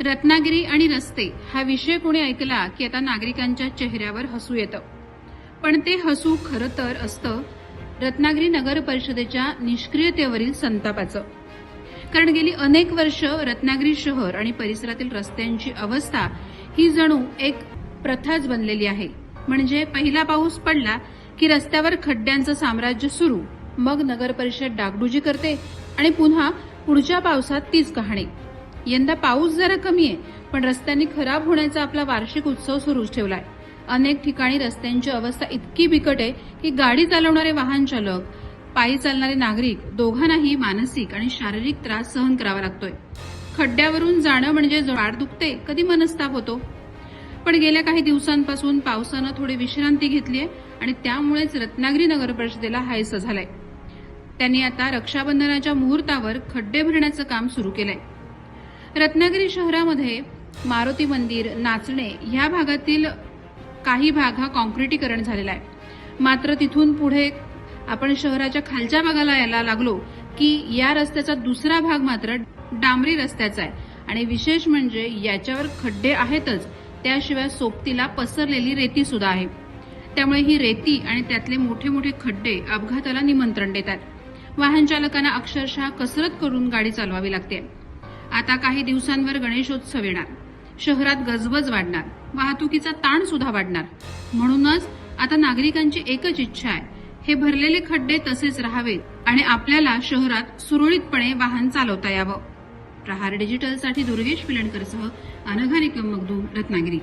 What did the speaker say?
रत्नागिरी आणि रस्ते हा विषय कोणी ऐकला की आता नागरिकांच्या चेहऱ्यावर हसू येतं. पण ते हसू खरं तर असतं रत्नागिरी नगर परिषदेच्या निष्क्रियतेवरील संतापाचं. कारण गेली अनेक वर्ष रत्नागिरी शहर आणि परिसरातील रस्त्यांची अवस्था ही जणू एक प्रथाच बनलेली आहे. म्हणजे पहिला पाऊस पडला की रस्त्यावर खड्ड्यांचं साम्राज्य सुरू मग नगर परिषद डागडुजी करते आणि पुन्हा पुढच्या पावसात तीच कहाणी. यंदा पाऊस जरा कमी आहे पण रस्त्यांनी खराब होण्याचा आपला वार्षिक उत्सव सुरूच ठेवलाय. अनेक ठिकाणी रस्त्यांची अवस्था इतकी बिकट आहे की गाडी चालवणारे वाहन चालक पायी चालणारे नागरिक दोघांनाही मानसिक आणि शारीरिक त्रास सहन करावा लागतोय. खड्ड्यावरून जाणं म्हणजे पाठ दुखते कधी मनस्ताप होतो. पण गेल्या काही दिवसांपासून पावसानं थोडी विश्रांती घेतलीय आणि त्यामुळेच रत्नागिरी नगर परिषदेला हायस झालाय. त्यांनी आता रक्षाबंधनाच्या मुहूर्तावर खड्डे भरण्याचं काम सुरू केलंय. रत्नागिरी शहरामध्ये मारुती मंदिर नाचणे ह्या भागातील काही भाग हा कॉन्क्रिटीकरण झालेला आहे. मात्र तिथून पुढे आपण शहराच्या खालच्या भागाला यायला लागलो की या रस्त्याचा दुसरा भाग मात्र डांबरी रस्त्याचा आहे. आणि विशेष म्हणजे याच्यावर खड्डे आहेतच त्याशिवाय सोबतीला पसरलेली रेती सुद्धा आहे. त्यामुळे ही रेती आणि त्यातले मोठे मोठे खड्डे अपघाताला निमंत्रण देतात. वाहन चालकांना अक्षरशः कसरत करून गाडी चालवावी लागते. आता काही दिवसांवर गणेशोत्सव येणार. शहरात गजबज वाढणार. वाहतुकीचा ताण सुद्धा वाढणार. म्हणूनच आता नागरिकांची एकच इच्छा आहे. हे भरलेले खड्डे तसेच राहावेत आणि आपल्याला शहरात सुरळीतपणे वाहन चालवता यावं. प्रहार डिजिटलसाठी दुर्गेश पिलणकरसह अनघा निकम मगदूम रत्नागिरी.